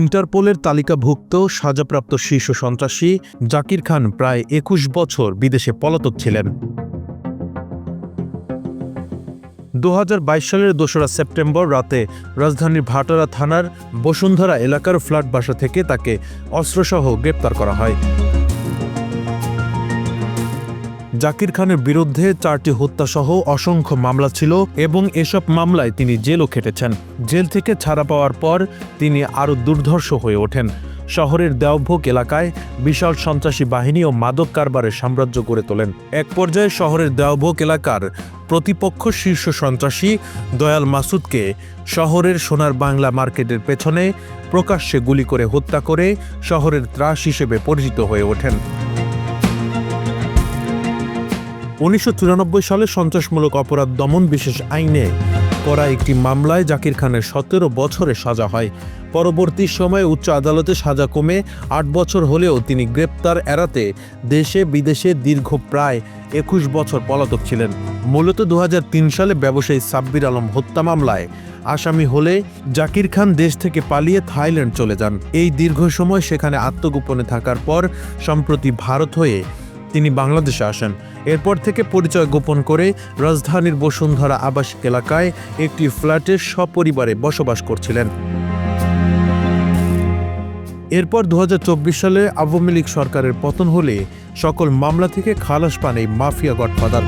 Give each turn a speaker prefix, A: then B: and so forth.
A: ইন্টারপোলের তালিকাভুক্ত সাজাপ্রাপ্ত শীর্ষ সন্ত্রাসী জাকির খান প্রায় একুশ বছর বিদেশে পলাতক ছিলেন। দু হাজার বাইশ সালের দোসরা সেপ্টেম্বর রাতে রাজধানীর ভাটারা থানার বসুন্ধরা এলাকার ফ্ল্যাট বাসা থেকে তাকে অস্ত্রসহ গ্রেপ্তার করা হয়। জাকির খানের বিরুদ্ধে চারটি হত্যাসহ অসংখ্য মামলা ছিল এবং এসব মামলায় তিনি জেলও খেটেছেন। জেল থেকে ছাড়া পাওয়ার পর তিনি আরও দুর্ধর্ষ হয়ে ওঠেন। শহরের দেওভোগ এলাকায় বিশাল সন্ত্রাসী বাহিনী ও মাদক কারবারের সাম্রাজ্য গড়ে তোলেন। এক পর্যায়ে শহরের দেওভোগ এলাকার প্রতিপক্ষ শীর্ষ সন্ত্রাসী দয়াল মাসুদকে শহরের সোনার বাংলা মার্কেটের পেছনে প্রকাশ্যে গুলি করে হত্যা করে শহরের ত্রাস হিসেবে পরিচিত হয়ে ওঠেন। উনিশশো চুরানব্বই সালে সন্ত্রাসমূলক অপরাধ দমন বিশেষ আইনে করা একটি মামলায় জাকির খানের সতেরো বছরে সাজা হয়। পরবর্তী সময়ে উচ্চ আদালতে সাজা কমে আট বছর হলেও তিনি গ্রেপ্তার এড়াতে দেশে বিদেশে দীর্ঘ প্রায় একুশ বছর পলাতক ছিলেন। মূলত দু হাজার তিন সালে ব্যবসায়ী সাব্বির আলম হত্যা মামলায় আসামি হলে জাকির খান দেশ থেকে পালিয়ে থাইল্যান্ড চলে যান। এই দীর্ঘ সময় সেখানে আত্মগোপনে থাকার পর সম্প্রতি ভারত হয়ে তিনি বাংলাদেশে আসেন। এরপর থেকে পরিচয় গোপন করে রাজধানীর বসুন্ধরা আবাসিক এলাকায় একটি ফ্ল্যাটে সপরিবারে বসবাস করছিলেন। এরপর দু হাজার চব্বিশ সালে আওয়ামী লীগ সরকারের পতন হলে সকল মামলা থেকে খালাস পান এই মাফিয়া গডফাদার।